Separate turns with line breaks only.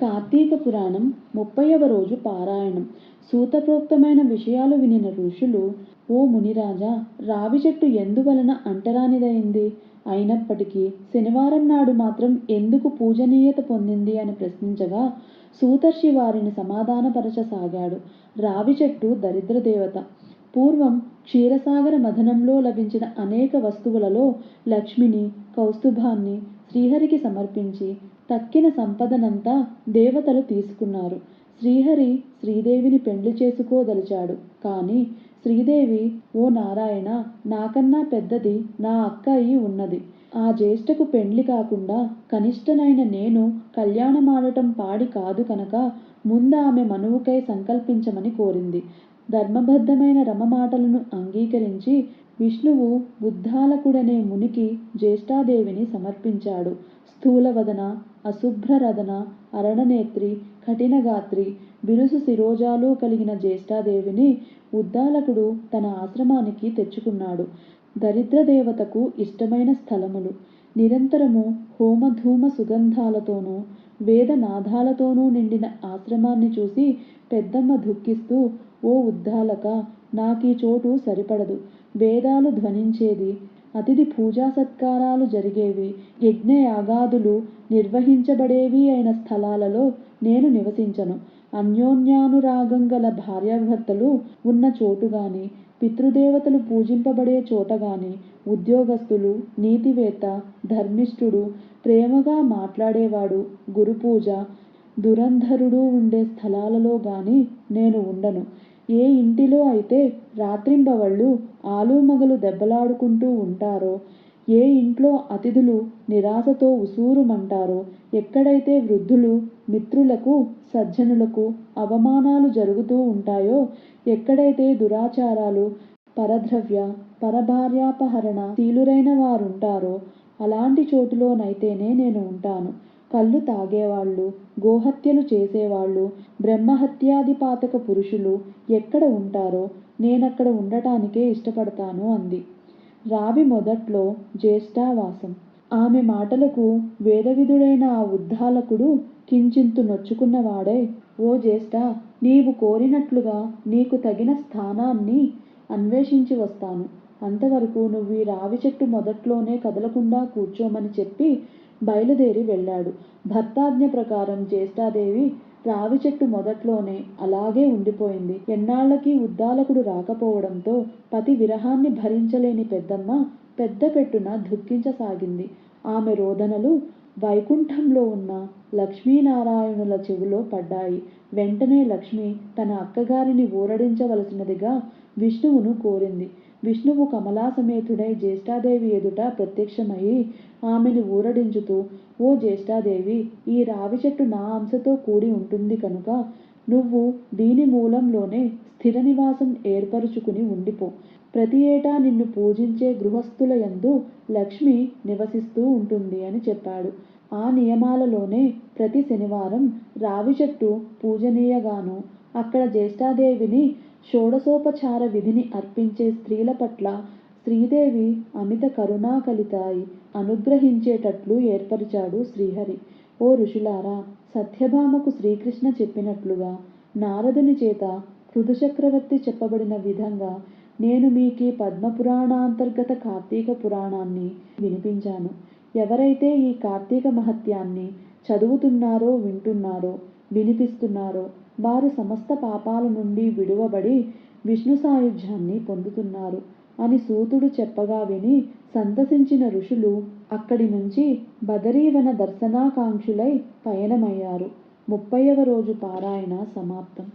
కార్తీక పురాణం ముప్పైవ రోజు పారాయణం. సూతప్రోక్తమైన విషయాలు వినిన ఋషులు ఓ మునిరాజా రావి చెట్టు ఎందువలన అంటరానిదైంది? అయినప్పటికీ శనివారం నాడు మాత్రం ఎందుకు పూజనీయత పొందింది? అని ప్రశ్నించగా సూతర్షి వారిని సమాధానపరచసాగాడు. రావి చెట్టు దరిద్ర దేవత పూర్వం క్షీరసాగర మథనంలో లభించిన అనేక వస్తువులలో లక్ష్మిని కౌస్తుభాన్ని శ్రీహరికి సమర్పించి తక్కిన సంపదనంతా దేవతలు తీసుకున్నారు. శ్రీహరి శ్రీదేవిని పెండ్లి చేసుకోదలిచాడు. కానీ శ్రీదేవి ఓ నారాయణ నాకన్నా పెద్దది నా అక్క అయి ఉన్నది. ఆ జ్యేష్ఠకు పెండ్లి కాకుండా కనిష్టనైన నేను కళ్యాణమాడటం పాడి కాదు కనుక ముందు ఆమె మనువుకై సంకల్పించమని కోరింది. ధర్మబద్ధమైన రమ మాటలను అంగీకరించి విష్ణువు బుద్ధాలకుడనే మునికి జ్యేష్ఠాదేవిని సమర్పించాడు. స్థూలవదన అశుభ్రరదన అరణనేత్రి కఠినగాత్రి బిరుసు శిరోజాలు కలిగిన జ్యేష్ఠాదేవిని ఉద్దాలకుడు తన ఆశ్రమానికి తెచ్చుకున్నాడు. దరిద్ర దేవతకు ఇష్టమైన స్థలములు. నిరంతరము హోమధూమ సుగంధాలతోనూ వేదనాదాలతోనూ నిండిన ఆశ్రమాన్ని చూసి పెద్దమ్మ దుఃఖిస్తూ ఓ ఉద్దాలక నాకీ చోటు సరిపడదు. వేదాలు ధ్వనించేది అతిథి పూజా సత్కారాలు జరిగేవి యజ్ఞయాగాదులు నిర్వహించబడేవి అయిన స్థలాలలో నేను నివసించను. అన్యోన్యానురాగం గల భార్యాభర్తలు ఉన్న చోటు గాని పితృదేవతలు పూజింపబడే చోటగాని ఉద్యోగస్తులు నీతివేత్త ధర్మిష్ఠుడు ప్రేమగా మాట్లాడేవాడు గురుపూజ దురంధరుడు ఉండే స్థలాలలో గాని నేను ఉండను. ఏ ఇంటిలో అయితే రాత్రింబవళ్ళు ఆలుమగలు దెబ్బలాడుకుంటూ ఉంటారో ఏ ఇంట్లో అతిథులు నిరాశతో ఉసూరుమంటారో ఎక్కడైతే వృద్ధులు మిత్రులకు సజ్జనులకు అవమానాలు జరుగుతూ ఉంటాయో ఎక్కడైతే దురాచారాలు పరద్రవ్య పరభార్యాపహరణ శీలురైన వారుంటారో అలాంటి చోటులోనైతేనే నేను ఉంటాను. కళ్ళు తాగేవాళ్ళు గోహత్యలు చేసేవాళ్ళు బ్రహ్మహత్యాధిపాతక పురుషులు ఎక్కడ ఉంటారో నేనక్కడ ఉండటానికే ఇష్టపడతాను అంది. రావి మొదట్లో జ్యేష్ఠావాసం. ఆమె మాటలకు వేదవిధుడైన ఆ ఉద్దాలకుడు కించింతు నొచ్చుకున్నవాడై ఓ జ్యేష్ఠా నీవు కోరినట్లుగా నీకు తగిన స్థానాన్ని అన్వేషించి వస్తాను. అంతవరకు నువ్వు ఈ రావి చెట్టు మొదట్లోనే కదలకుండా కూర్చోమని చెప్పి బయలుదేరి వెళ్ళాడు. భర్తాజ్ఞ ప్రకారం జ్యేష్ఠాదేవి రావి చెట్టు మొదట్లోనే అలాగే ఉండిపోయింది. ఎన్నాళ్ళకి ఉద్దాలకుడు రాకపోవడంతో పతి విరహాన్ని భరించలేని పెద్దమ్మ పెద్ద పెట్టున దుఃఖించసాగింది. ఆమె రోదనలు వైకుంఠంలో ఉన్న లక్ష్మీనారాయణుల చెవిలో పడ్డాయి. వెంటనే లక్ష్మి తన అక్కగారిని ఊరడించవలసినదిగా విష్ణువును కోరింది. విష్ణువు కమలాసమేతుడై జ్యేష్ఠాదేవి ఎదుట ప్రత్యక్షమై ఆమెను ఊరడించుతూ ఓ జ్యేష్ఠాదేవి ఈ రావి చెట్టు నా అంశతో కూడి ఉంటుంది కనుక నువ్వు దీని మూలంలోనే స్థిర నివాసం ఏర్పరుచుకుని ఉండిపో. ప్రతి ఏటా నిన్ను పూజించే గృహస్థుల యందు లక్ష్మి నివసిస్తూ ఉంటుంది అని చెప్పాడు. ఆ నియమాలలోనే ప్రతి శనివారం రావి చెట్టు పూజనీయగాను అక్కడ జ్యేష్ఠాదేవిని షోడశోపచార విధిని అర్పించే స్త్రీల పట్ల శ్రీదేవి అమిత కరుణాకలితాయి అనుగ్రహించేటట్లు ఏర్పరిచాడు శ్రీహరి. ఓ ఋషులారా సత్యభామకు శ్రీకృష్ణ చెప్పినట్లుగా నారదుని చేత పృథుచక్రవర్తి చెప్పబడిన విధంగా నేను మీకీ పద్మపురాణాంతర్గత కార్తీక పురాణాన్ని వినిపించాను. ఎవరైతే ఈ కార్తీక మహత్యాన్ని చదువుతున్నారో వింటున్నారో వినిపిస్తున్నారో వారు సమస్త పాపాల నుండి విడువబడి విష్ణు సాయుధ్యాన్ని పొందుతున్నారు అని సూతుడు చెప్పగా విని సంతసించిన ఋషులు అక్కడి నుంచి బదరీవన దర్శనాకాంక్షులై పయనమయ్యారు. ముప్పైవ రోజు పారాయణ సమాప్తం.